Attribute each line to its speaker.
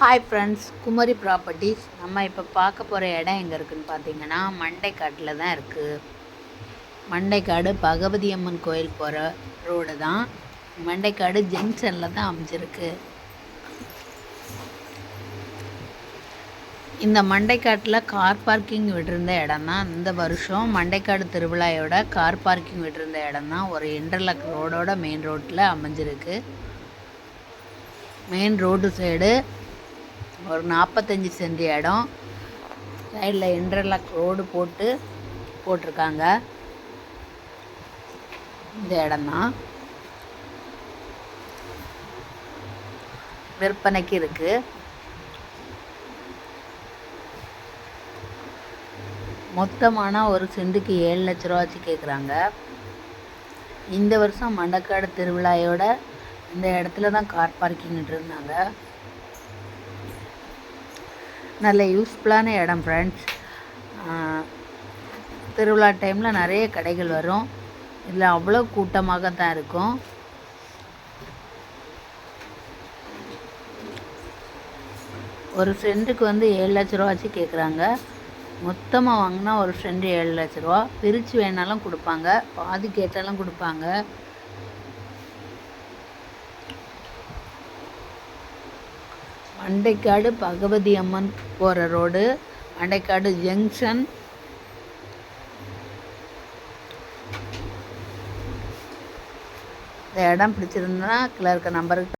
Speaker 1: Hi friends Kumari properties நம்ம இப்போ பார்க்க போகிற இடம் எங்கே இருக்குதுன்னு பார்த்தீங்கன்னா மண்டைக்காட்டில் தான் இருக்குது மண்டைக்காடு பகவதி அம்மன் கோயில் போகிற ரோடு தான். மண்டைக்காடு ஜங்ஷனில் தான் அமைஞ்சிருக்கு. இந்த மண்டைக்காட்டில் கார் பார்க்கிங் விட்டிருந்த இடம் தான். இந்த வருஷம் மண்டைக்காடு திருவிழாயோட கார் பார்க்கிங் விட்டிருந்த இடம் தான். ஒரு இன்டர்லாக் ரோடோட மெயின் ரோட்டில் அமைஞ்சிருக்கு. மெயின் ரோடு சைடு ஒரு நாற்பத்தஞ்சி சென்ட் இடம். சைடில் இன்டர்லாக் ரோடு போட்டு போட்டிருக்காங்க. இந்த இடம்தான். விற்பனைக்கு இருக்குது மொத்தமான ஒரு செண்டுக்கு ஏழு லட்ச ரூபாச்சு கேட்குறாங்க இந்த வருஷம் மண்டக்காடு திருவிழாயோட இந்த இடத்துல தான் கார் பார்க்கிங் இருந்தாங்க. நல்ல யூஸ்ஃபுல்லான இடம் ஃப்ரெண்ட்ஸ் திருவிழா டைமில் நிறைய கடைகள் வரும். இதில் அவ்வளோ கூட்டமாக தான் இருக்கும். ஒரு சென்ட்டுக்கு வந்து ஏழு லட்ச ரூபாச்சு கேட்குறாங்க மொத்தமாக வாங்கினா ஒரு சென்ட் ஏழு லட்ச ரூபா. பிரித்து வேணாலும் கொடுப்பாங்க. பாதி கேட்டாலும் கொடுப்பாங்க. அண்டைக்காடு பகவதி அம்மன் போகிற ரோடு. அண்டைக்காடு ஜங்ஷன். இந்த இடம் பிடிச்சிருந்தா கீழே நம்பருக்கு